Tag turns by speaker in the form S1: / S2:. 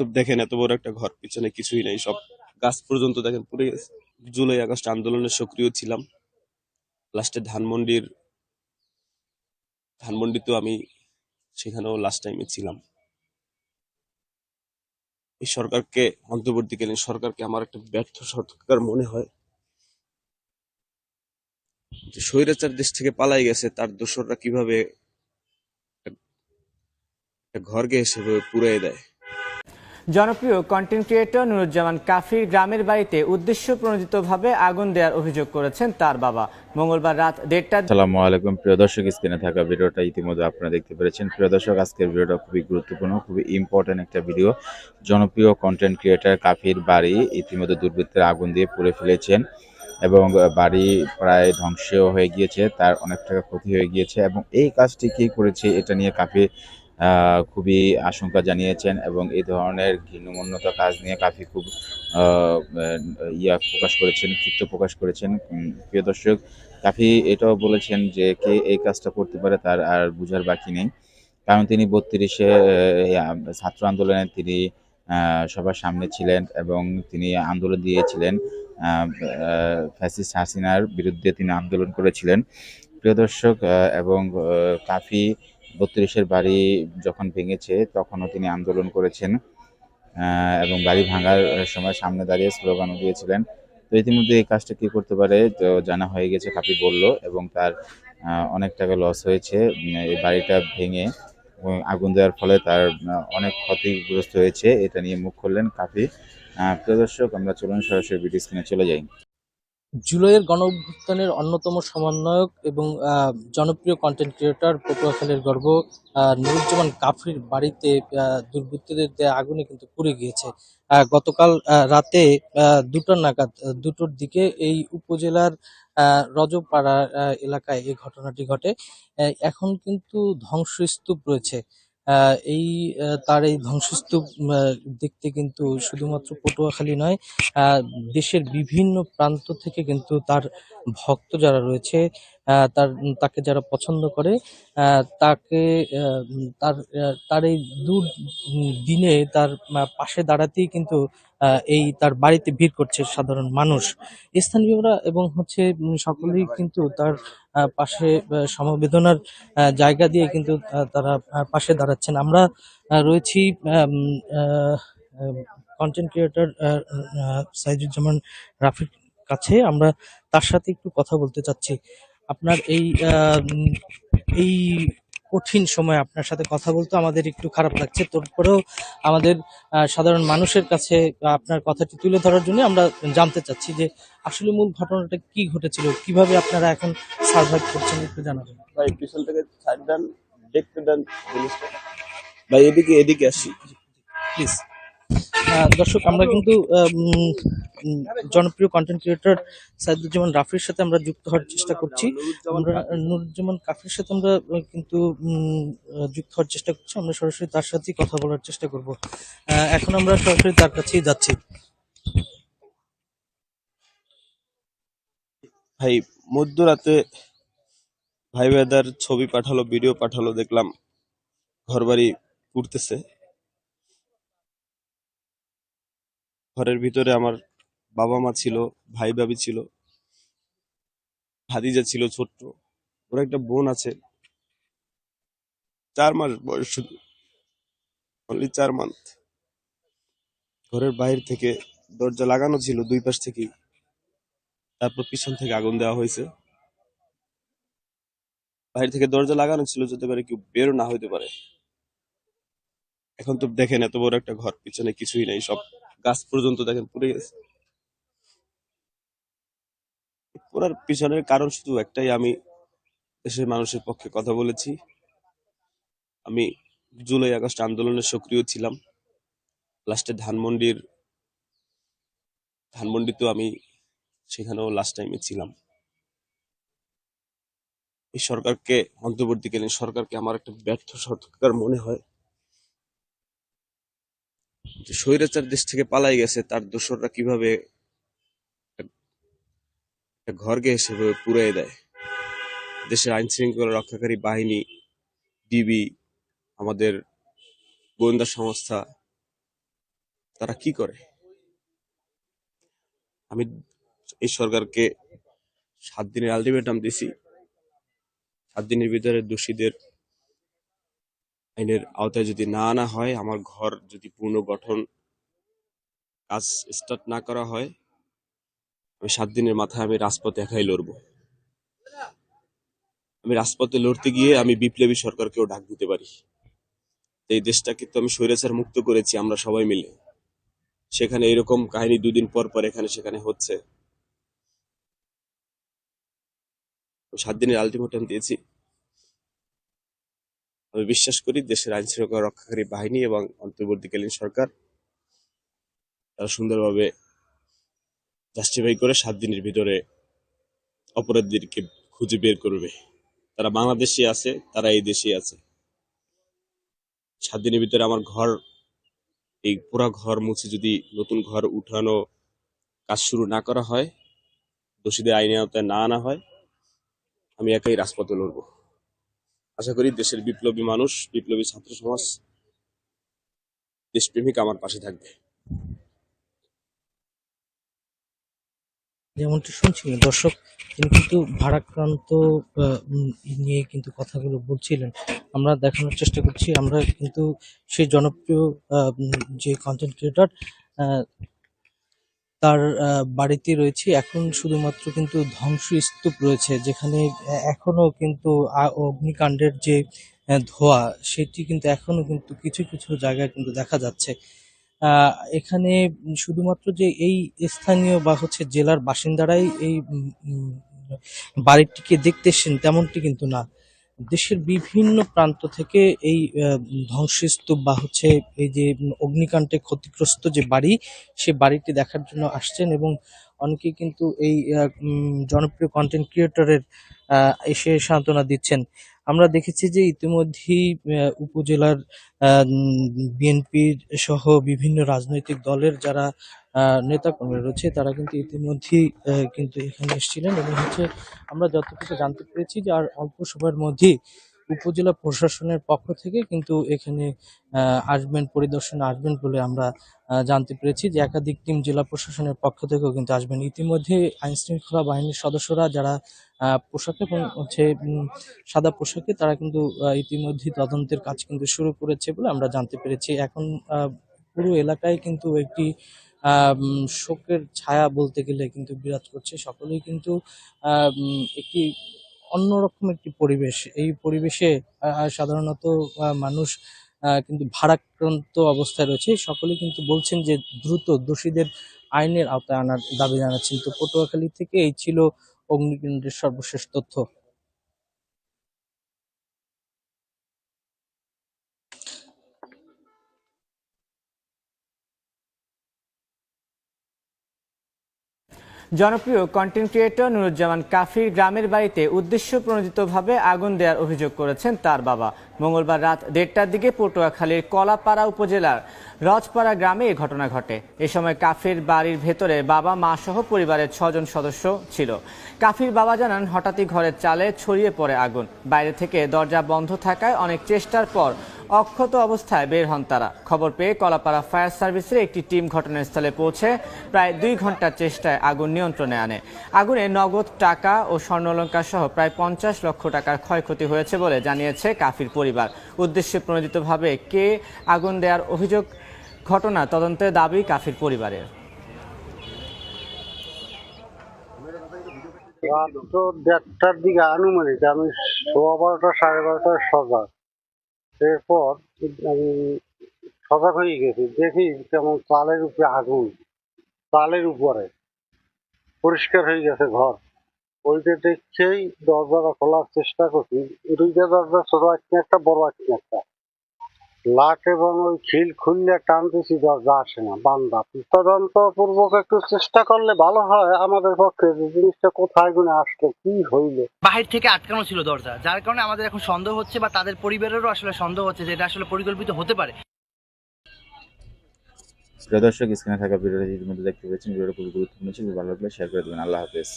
S1: তো দেখেন, এত বড় একটা ঘর, পিছনে কিছুই নাই, সব গাছ পর্যন্ত দেখেন গেছে জুলাই আগস্ট আন্দোলনে সক্রিয় ছিলাম। লাস্টে ধানমন্ডির, ধানমন্ডিতেও আমি সেখানেও লাস্ট টাইমে ছিলাম। এই সরকারকে অন্তর্বর্তীকালীন সরকারকে আমার একটা ব্যর্থ সরকার মনে হয়। যে স্বৈরাচার দেশ থেকে পালাই গেছে, তার দোসররা কীভাবে ঘরকে হিসেবে পুড়িয়ে দেয়?
S2: জনপ্রিয় কন্টেন্ট ক্রিয়েটর নুরুজ্জামান কাফির গ্রামের বাড়িতে উদ্দেশ্য প্রণোদিতভাবে আগুন দেওয়ার অভিযোগ করেছেন তার বাবা। মঙ্গলবার রাত দেড়টা
S3: আসসালামু আলাইকুম। প্রিয় দর্শক স্ক্রিনে থাকা ভিডিওটা ইতিমধ্যে আপনারা দেখতে পেরেছেন। প্রিয় দর্শক আজকের ভিডিওটা খুবই গুরুত্বপূর্ণ খুবই ইম্পর্টেন্ট একটা ভিডিও জনপ্রিয় কন্টেন্ট ক্রিয়েটর কাফির বাড়ি ইতিমধ্যে দুর্বৃত্তের আগুন দিয়ে পুড়ে ফেলেছেন এবং বাড়ি প্রায় ধ্বংস হয়ে গিয়েছে তার অনেক টাকা ক্ষতি হয়ে গিয়েছে এবং এই কাজটি কে করেছে এটা নিয়ে কাফি আহ, খুবই আশঙ্কা জানিয়েছেন এবং এই ধরনের ঘৃণমন্যত কাজ নিয়ে কাফি খুব ইয়া প্রকাশ করেছেন, ক্ষিপ্ত প্রকাশ করেছেন। প্রিয় দর্শক, কাফি এটাও বলেছেন যে কে এই কাজটা করতে পারে তার আর বুঝার বাকি নেই। কারণ তিনি বত্রিশে ছাত্র আন্দোলনে তিনি সবার সামনে ছিলেন এবং তিনি আন্দোলন দিয়েছিলেন। ফ্যাসিস্ট হাসিনার বিরুদ্ধে তিনি আন্দোলন করেছিলেন। প্রিয় দর্শক এবং কাফি বত্রিশের বাড়ি যখন ভেঙেছে তখনও তিনি আন্দোলন করেছেন এবং বাড়ি ভাঙার সময় সামনে দাঁড়িয়ে স্লোগানও দিয়েছিলেন। তো ইতিমধ্যে এই কাজটা কী করতে পারে তো জানা হয়ে গেছে কাপি বলল এবং তার অনেক টাকা লস হয়েছে। এই বাড়িটা ভেঙে আগুন দেওয়ার ফলে তার অনেক ক্ষতিগ্রস্ত হয়েছে। এটা নিয়ে মুখ খুললেন কাপি। আহ, প্রিয় দর্শক আমরা চলুন সরাসরি ভিডিও স্ক্রিনে চলে যাই।
S4: জুলাইয়ের গণ অভ্যুত্থানের অন্যতম সমন্বয়ক এবং জনপ্রিয় কন্টেন্ট ক্রিয়েটর পটুয়াখালীর গর্ব নুরুজ্জামান কাফরির বাড়িতে দুর্বৃত্তদের দেয়া আগুনে কিন্তু পুড়ে গিয়েছে। গতকাল রাতে দুটোর নাগাদ দুটোর দিকে এই উপজেলার আহ, এলাকায় এই ঘটনাটি ঘটে। এখন কিন্তু ধ্বংসস্তূপ রয়েছে। এই তার এই ধ্বংসস্তূপ দেখতে কিন্তু শুধুমাত্র পটুয়াখালী নয় দেশের বিভিন্ন প্রান্ত থেকে কিন্তু তার ভক্ত যারা রয়েছে তার, তাকে যারা পছন্দ করে তাকে তার তার এই দূর দিনে তার পাশে দাঁড়াতেই কিন্তু এই তার বাড়িতে ভিড় করছে সাধারণ মানুষ। স্থানীয়রা এবং হচ্ছে সকলেই কিন্তু তার পাশে সমবেদনার জায়গা দিয়ে কিন্তু তারা পাশে দাঁড়াচ্ছেন। আমরা রয়েছি কন্টেন্ট ক্রিয়েটর সাইজুজ্জামান রাফির কাছে। আমরা তার সাথে একটু কথা বলতে চাচ্ছি। আপনার এই এই কঠিন সময় আপনার সাথে কথা বলতে আমাদের একটু খারাপ লাগছে। তারপরেও আমাদের সাধারণ মানুষের কাছে আপনার কথাটি তুলে ধরার জন্য আমরা জানতে চাচ্ছি যে আসলে মূল ঘটনাটা কি ঘটেছিল কীভাবে আপনারা এখন সার্ভাইভ করছেন একটু জানাবেন।
S1: ভাই পিছন থেকে সাইড দেন দেখতে দেন জিনিসটা ভাই এদিকে এদিকে আসি।
S4: প্লিজ দর্শক, আমরা কিন্তু জনপ্রিয় কন্টেন্ট ক্রিয়েটর সাইদুজ্জামান রাফির সাথে আমরা যুক্ত হওয়ার চেষ্টা করছি। আমরা নুরুজ্জামান কাফির সাথে আমরা কিন্তু যুক্ত হওয়ার চেষ্টা করছি। আমরা সরাসরি তার সাথেই কথা বলার চেষ্টা করব। এখন আমরা সরাসরি তার কাছেই যাচ্ছি।
S1: ভাই, মধ্যরাতে ভাই বেদার ছবি পাঠালো ভিডিও পাঠালো, দেখলাম ঘরবাড়ি পুড়তেছে ঘরের ভিতরে আমার বাবা মা ছিল, ভাই ভাবি ছিল, ভাতিজা ছিল ছোট্ট, ওর একটা বোন আছে। চার মাস বয়স শুধু অনলি চার মান্থ ঘরের বাইরে থেকে দরজা লাগানো ছিল দুই পাশ থেকেই। তারপর পিছন থেকে আগুন দেওয়া হয়েছে। বাইরে থেকে দরজা লাগানো ছিল যাতে করে কেউ বেরো না হইতে পারে। এখন তো দেখেন এত বড় একটা ঘর, পিছনে কিছুই নাই, সব গাছ পর্যন্ত দেখেন পুড়ে গেছে। পুরার পিছনের কারণ শুধু একটাই, আমি দেশের মানুষের পক্ষে কথা বলেছি। আমি জুলাই, আগস্ট আন্দোলনে সক্রিয় ছিলাম। লাস্টে ধানমন্ডির, ধানমন্ডিতেও আমি সেখানেও লাস্ট টাইমে ছিলাম। এই সরকারকে অন্তর্বর্তীকালীন সরকারকে আমার একটা ব্যর্থ সরকার মনে হয়। যে স্বৈরাচার দেশ থেকে পালাই গেছে, তার দোসররা কীভাবে ঘরকে হিসেবে পুড়িয়ে দেয়? দেশের আইন শৃঙ্খলা রক্ষাকারী বাহিনী, ডিবি, আমাদের গোয়েন্দা সংস্থা, তারা কি করে? আমি এই সরকারকে সাত দিনের আলটিমেটাম দিছি। সাত দিনের ভিতরে দোষীদের আইনের আওতায় যদি না আনা হয়, আমার ঘর যদি পুনর্গঠন কাজ স্টার্ট না করা হয়, আমি সাত দিনের মাথায় আমি রাজপথে একাই লড়বো। আমি রাজপথে লড়তে গিয়ে আমি বিপ্লবী সরকারকেও ডাক দিতে পারি। এই দেশটাকে তো আমি স্বৈরাচার মুক্ত করেছি আমরা সবাই মিলে। সেখানে এরকম কাহিনী দুদিন পর পর এখানে সেখানে হচ্ছে। সাত দিনের আলটিমেটাম দিয়েছি। আমি বিশ্বাস করি দেশের আইন শৃঙ্খলা রক্ষাকারী বাহিনী এবং অন্তর্বর্তীকালীন সরকার, তারা সুন্দরভাবে জাস্টিফাই করে সাত দিনের ভিতরে অপরাধীদেরকে খুঁজে বের করবে। তারা বাংলাদেশে আছে, তারা এই দেশে আছে। সাত দিনের ভিতরে আমার ঘর, এই পুরা ঘর মুছে যদি নতুন ঘর উঠানো কাজ শুরু না করা হয়, দোষীদের আইনে আওতায় না আনা হয়, আমি একাই রাজপথে লড়ব। আশা করি দেশের বিপ্লবী মানুষ, বিপ্লবী ছাত্র সমাজ, দেশপ্রেমিক আমার পাশে থাকবে।
S4: যেমনটি শুনছিলেন দর্শক, তিনি কিন্তু ভারাক্রান্ত নিয়ে কিন্তু কথাগুলো বলছিলেন। আমরা দেখানোর চেষ্টা করছি, আমরা কিন্তু সেই জনপ্রিয় যে কন্টেন্ট ক্রিয়েটর তার বাড়িতে রয়েছে। এখন শুধুমাত্র কিন্তু ধ্বংসস্তূপ রয়েছে, যেখানে এখনও কিন্তু অগ্নিকাণ্ডের যে ধোঁয়া, সেটি কিন্তু এখনও কিন্তু কিছু কিছু জায়গায় কিন্তু দেখা যাচ্ছে। এখানে শুধুমাত্র যে এই স্থানীয় বা হচ্ছে জেলার বাসিন্দারাই এই বাড়িটিকে দেখতে এসেছেন, তেমনটি কিন্তু না। দেশের বিভিন্ন প্রান্ত থেকে এই ধ্বংসস্তূপ বা হচ্ছে এই যে অগ্নিকাণ্ডে ক্ষতিগ্রস্ত যে বাড়ি, সে বাড়িটি দেখার জন্য আসছেন এবং অনেকে কিন্তু এই জনপ্রিয় কন্টেন্ট ক্রিয়েটরের এসে সান্ত্বনা দিচ্ছেন। আমরা দেখেছি যে ইতিমধ্যেই উপজেলার বিএনপির সহ বিভিন্ন রাজনৈতিক দলের যারা নেতাকর্মীরা রয়েছে, তারা কিন্তু ইতিমধ্যেই কিন্তু এখানে এসেছিলেন এবং হচ্ছে আমরা যতটুকু জানতে পেরেছি যে আর অল্প সময়ের মধ্যেই উপজেলা প্রশাসনের পক্ষ থেকে কিন্তু এখানে আসবেন পরিদর্শনে, আসবেন বলে আমরা জানতে পেরেছি যে একাধিক টিম জেলা প্রশাসনের পক্ষ থেকেও কিন্তু আসবেন। ইতিমধ্যে আইনশৃঙ্খলা বাহিনীর সদস্যরা যারা পোশাকে এবং হচ্ছে সাদা পোশাকে তারা কিন্তু আহ, ইতিমধ্যেই তদন্তের কাজ কিন্তু শুরু করেছে বলে আমরা জানতে পেরেছি। এখন পুরো এলাকায় কিন্তু একটি শোকের ছায়া বলতে গেলে কিন্তু বিরাজ করছে। সকলেই কিন্তু একটি অন্যরকম একটি পরিবেশ। এই পরিবেশে সাধারণত মানুষ কিন্তু ভারাক্রান্ত অবস্থায় রয়েছে। সকলে কিন্তু বলছেন যে দ্রুত দোষীদের আইনের আওতায় আনার দাবি জানাচ্ছেন। তো পটুয়াখালী থেকে এই ছিল অগ্নিকাণ্ডের সর্বশেষ তথ্য।
S2: জনপ্রিয় কন্টেন্ট ক্রিয়েটর নুরুজ্জামান কাফির গ্রামের বাড়িতে উদ্দেশ্য প্রণোদিতভাবে আগুন দেওয়ার অভিযোগ করেছেন তার বাবা। মঙ্গলবার রাত দেড়টার দিকে পটুয়াখালীর কলাপাড়া উপজেলার রজপাড়া গ্রামে এ ঘটনা ঘটে। এ সময় কাফির বাড়ির ভেতরে বাবা, মা সহ পরিবারের ছজন সদস্য ছিল। কাফির বাবা জানান, হঠাৎই ঘরের চালে ছড়িয়ে পড়ে আগুন। বাইরে থেকে দরজা বন্ধ থাকায় অনেক চেষ্টার পর অক্ষত অবস্থায় বের হন তারা। খবর পেয়ে কলাপাড়া ফায়ার সার্ভিসের একটি টিম ঘটনাস্থলে পৌঁছে প্রায় দুই ঘণ্টার চেষ্টায় আগুন নিয়ন্ত্রণে আনে। আগুনে নগদ টাকা ও স্বর্ণলঙ্কার সহ প্রায় পঞ্চাশ লক্ষ টাকার ক্ষয়ক্ষতি হয়েছে বলে জানিয়েছে কাফির পরিবার। উদ্দেশ্যে প্রণোদিতভাবে কে আগুন দেওয়ার অভিযোগ, ঘটনা তদন্তের দাবি কাফির পরিবারের।
S5: রাত দেড়টার দিকে আনুমানিক, আমি সোয়া বারোটা সাড়ে বারোটার সজাগ। এরপর আমি সজাগ হয়ে গেছি। দেখি কেমন চালের উপরে আগুন চালের উপরে পরিষ্কার হয়ে গেছে ঘর। ওইটা দেখছেই দরজাটা খোলার চেষ্টা করছি। দুইটা দরজা ছোট একটা, বড় একটা। লাট এবং ওই খিল খুললে টানতেছি দরজা আসে না বান্দা। তদন্ত পূর্বক একটু চেষ্টা করলে ভালো হয় আমাদের পক্ষে যে জিনিসটা কোথায় গুনে আসলো কি হইল।
S6: বাহির থেকে আটকানো ছিল দরজা যার কারণে আমাদের এখন সন্দেহ হচ্ছে বা তাদের পরিবারেরও আসলে সন্দেহ হচ্ছে যে এটা আসলে পরিকল্পিত হতে পারে।
S3: প্রিয় দর্শক স্ক্রিনে থাকা ভিডিওটি ইতিমধ্যে দেখতে পেয়েছেন। ভিডিওটা খুবই গুরুত্বপূর্ণ ছিল। ভালো লাগলে শেয়ার করে দেবেন। আল্লাহ হাফেজ।